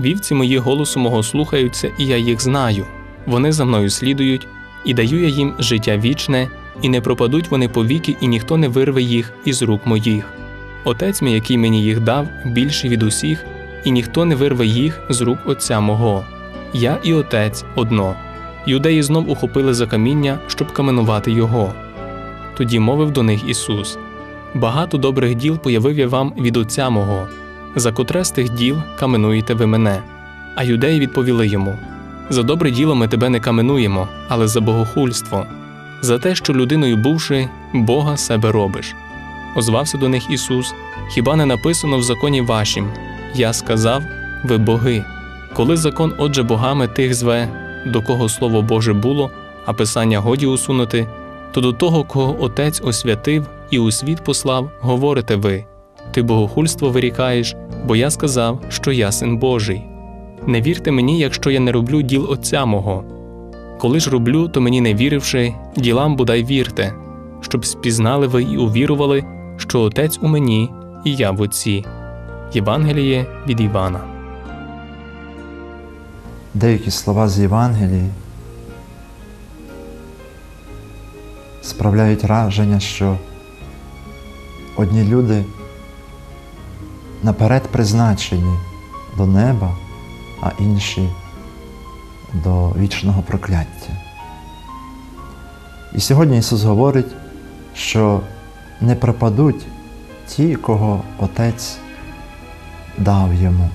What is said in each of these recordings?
Вівці мої голосу мого слухаються, і я їх знаю. Вони за мною слідують, і даю я їм життя вічне, і не пропадуть вони повіки, і ніхто не вирве їх із рук моїх. Отець мій, який мені їх дав, більший від усіх, і ніхто не вирве їх з рук Отця мого. Я і Отець одно. Юдеї знов ухопили за каміння, щоб каменувати його. Тоді мовив до них Ісус: Багато добрих діл появив я вам від Отця мого, за котре з тих діл каменуєте ви мене. А юдеї відповіли йому: За добре діло ми тебе не каменуємо, але за богохульство, за те, що людиною бувши, Бога себе робиш. Озвався до них Ісус: Хіба не написано в законі вашім? Я сказав: ви боги. Коли закон, отже, богами тих зве, до кого Слово Боже було, а Писання годі усунути, то до того, кого Отець освятив і у світ послав, говорите ви: Ти богохульство вирікаєш, бо я сказав, що я син Божий. Не вірте мені, якщо я не роблю діл Отця мого. Коли ж роблю, то мені не віривши, ділам бодай вірте, щоб спізнали ви і увірували, що Отець у мені, і я в Отці. Євангеліє від Івана. Деякі слова з Євангелії справляють враження, що одні люди наперед призначені до неба, а інші до вічного прокляття. І сьогодні Ісус говорить, що не пропадуть ті, кого Отець дав йому.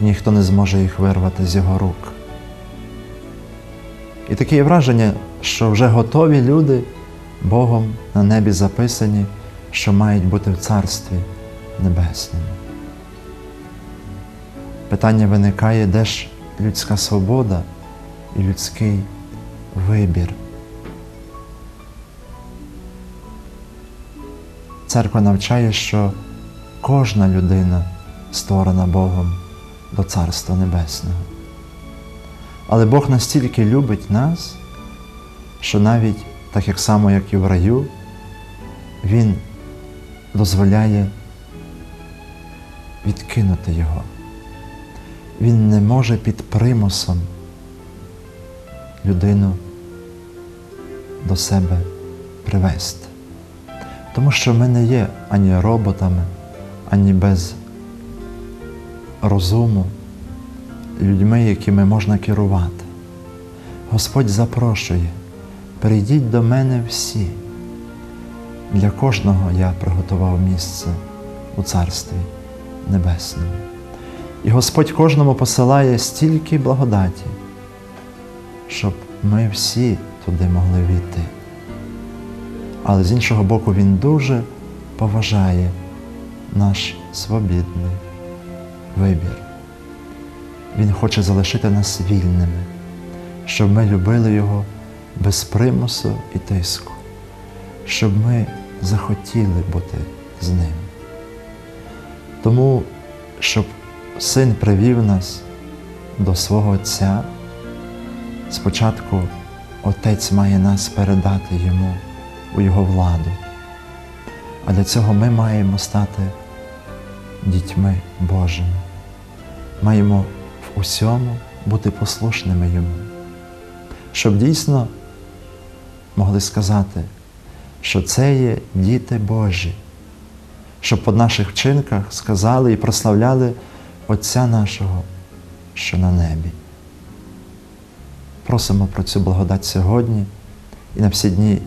І ніхто не зможе їх вирвати з його рук. І таке враження, що вже готові люди Богом на небі записані, що мають бути в Царстві Небесному. Питання виникає, де ж людська свобода і людський вибір. Церква навчає, що кожна людина створена Богом до Царства Небесного. Але Бог настільки любить нас, що навіть так як само, як і в раю, Він дозволяє відкинути Його. Він не може під примусом людину до себе привести. Тому що ми не є ані роботами, ані без розуму, людьми, якими можна керувати. Господь запрошує, прийдіть до мене всі. Для кожного я приготував місце у Царстві Небесному. І Господь кожному посилає стільки благодаті, щоб ми всі туди могли війти. Але з іншого боку, Він дуже поважає наш свобідний вибір. Він хоче залишити нас вільними, щоб ми любили Його без примусу і тиску, щоб ми захотіли бути з Ним. Тому, щоб Син привів нас до свого Отця, спочатку Отець має нас передати Йому у Його владу. А для цього ми маємо стати дітьми Божими. Маємо в усьому бути послушними Йому, щоб дійсно могли сказати, що це є діти Божі, щоб по наших вчинках сказали і прославляли Отця нашого, що на небі. Просимо про цю благодать сьогодні і на всі дні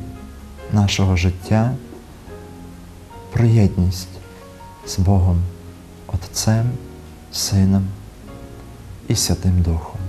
нашого життя, про єдність з Богом, Отцем, Сином і Святим Духом.